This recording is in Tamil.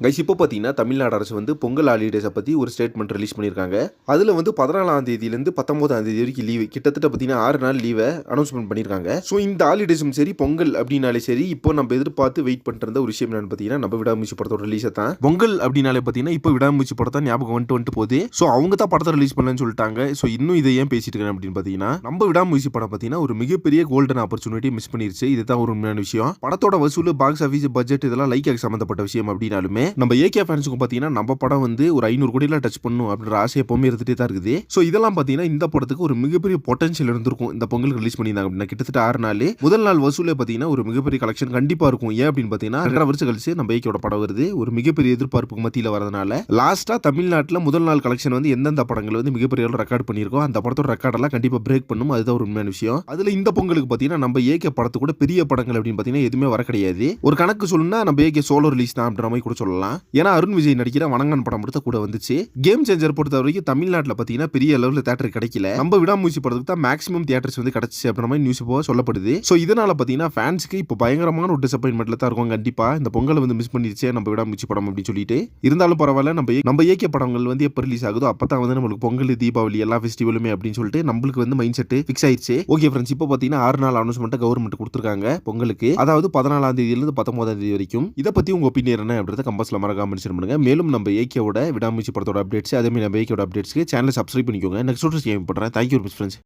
கைஸ் இப்போ பார்த்தீங்கன்னா தமிழ்நாடு அரசு வந்து பொங்கல் ஹாலிடேஸை பற்றி ஒரு ஸ்டேட்மெண்ட் ரிலீஸ் பண்ணியிருக்காங்க அதில் வந்து பதினாலாம் தேதியிலேருந்து பத்தொம்போதாம் தேதி வரைக்கும் லீவு கிட்டத்தட்ட பார்த்தீங்கன்னா ஆறு நாள் லீவை அனௌன்ஸ்மெண்ட் பண்ணியிருக்காங்க ஸோ இந்த ஹாலிடேஸும் சரி பொங்கல் அப்படின்னாலே சரி இப்போ நம்ம எதிர்பார்த்து வெயிட் பண்ணுற ஒரு விஷயம் என்னன்னு பார்த்தீங்கன்னா நம்ம விடாமூச்சி படத்தோட ரிலீஸை தான். பொங்கல் அப்படின்னாலே பார்த்தீங்கன்னா இப்போ விடாமூச்சி படத்தை ஞாபகம் வந்துட்டு வந்துட்டு போகுது. ஸோ அவங்க தான் படத்தை ரிலீஸ் பண்ணலன்னு சொல்லிட்டாங்க. ஸோ இன்னும் இதை ஏன் பேசிட்டு இருக்கேன் அப்படின்னு பார்த்தீங்கன்னா நம்ம விடாமூச்சி படம் பார்த்தீங்கன்னா ஒரு மிகப்பெரிய கோல்டன் ஆப்பர்ச்சுனிட்டி மிஸ் பண்ணிருச்சு. இதுதான் ஒரு உண்மையான விஷயம். படத்தோட வசூல் பாக்ஸ் ஆஃபீஸ் பட்ஜெட் இதெல்லாம் லைக்காக சம்மந்தப்பட்ட விஷயம் அப்படின்னாலுமே நம்ம ஏகே ஃபேன்ஸுக்கும் பார்த்தீங்கன்னா நம்ம படம் வந்து ஒரு ஐநூறு கோடியில் டச் பண்ணும் அப்படின்ற ஆசை எப்பவுமே இருந்துட்டே தான் இருக்குது. ஸோ இதெல்லாம் பார்த்தீங்கன்னா இந்த படத்துக்கு ஒரு மிகப்பெரிய பொட்டன்ஷியல் இருந்திருக்கும். இந்த பொங்கல் ரிலீஸ் பண்ணியிருந்தாங்க அப்படின்னா கிட்டத்தட்ட ஆறு நாள். முதல் நாள் வசூலே பார்த்தீங்கன்னா ஒரு மிகப்பெரிய கலெக்ஷன் கண்டிப்பாக இருக்கும். ஏன் அப்படின்னு பார்த்தீங்கன்னா ரெண்டரை வருஷம் கழிச்சு நம்ம ஏகேவோட படம் வருது. ஒரு மிகப்பெரிய எதிர்பார்ப்புக்கு மத்தியில் வரதுனால லாஸ்ட்டாக தமிழ்நாட்டில் முதல் நாள் கலெக்ஷன் வந்து எந்தெந்த படங்கள் வந்து மிகப்பெரிய ரெக்கார்ட் பண்ணியிருக்கோம் அந்த படத்தோட ரெக்கார்டெல்லாம் கண்டிப்பாக பிரேக் பண்ணும். அதுதான் ஒரு உண்மையான விஷயம். அதில் இந்த பொங்கலுக்கு பார்த்தீங்கன்னா நம்ம ஏகே படத்து கூட பெரிய படங்கள் அப்படின்னு பார்த்தீங்கன்னா எதுவுமே வர கிடையாது. ஒரு கணக்கு சொல்லணும்னா நம்ம ஏகே சோலோ ரிலீஸ் தான் அப்படின்ற மாதிரி கூட சொல்லலாம். ஏன்னா அருண் விஜய் நடிக்கிற வணங்கன் படம் மட்டும் கூட வந்துச்சு. கேம் சேஞ்சர் பொறுத்த வரைக்கும் தமிழ்நாட்டில் பார்த்தீங்கன்னா பெரிய அளவில் தேட்டர் கிடைக்கல. நம்ம விடாமூச்சி படத்துக்கு தான் மேக்ஸிமம் தியேட்டர்ஸ் வந்து கிடைச்சி அப்படின்ற மாதிரி நியூஸ் போக சொல்லப்படுது. ஸோ இதனால பார்த்தீங்கன்னா ஃபேன்ஸ்க்கு இப்போ பயங்கரமான ஒரு டிசப்பாயின்மெண்ட்ல தான் இருக்கும் கண்டிப்பாக இந்த பொங்கலை வந்து மிஸ் பண்ணிடுச்சு நம்ம விடாமூச்சி படம் அப்படின்னு சொல்லிட்டு. இருந்தாலும் பரவாயில்ல நம்ம நம்ம இயக்கிய படங்கள் வந்து எப்போ ரிலீஸ் ஆகுதோ அப்போ தான் வந்து நம்மளுக்கு பொங்கல் தீபாவளி எல்லா ஃபெஸ்டிவலுமே அப்படின்னு சொல்லிட்டு நம்மளுக்கு வந்து மைண்ட் செட் ஃபிக்ஸ் ஆயிடுச்சு ஓகே ஃப்ரெண்ட்ஸ் இப்போ பார்த்தீங்கன்னா ஆறு நாள் அனௌன்ஸ்மெண்ட்டை கவர்மெண்ட் கொடுத்துருக்காங்க பொங்கலுக்கு. அதாவது பதினாலாம் தேதியிலிருந்து பத்தொன்பதாம் தேதி வரைக்கும். இதை பற்றி உங்கள் ஒப்பீனியன் என்ன அப்படின்றத கம்பஸ்ல மறக்காம மென்ஷன் பண்ணுங்கள் மேலும் நம்ம ஏகேவோட விடாமூச்சி படத்தோட அப்டேட்ஸ் அதே மாதிரி நம்ம ஏகேவோட அப்டேட்ஸ்க்கு சேனலை சப்ஸ்கிரைப் பண்ணிக்கோங்க. நெக்ஸ்ட் கேம் பண்ணுறேன் தேங்க்யூ ஃப்ரெண்ட்ஸ்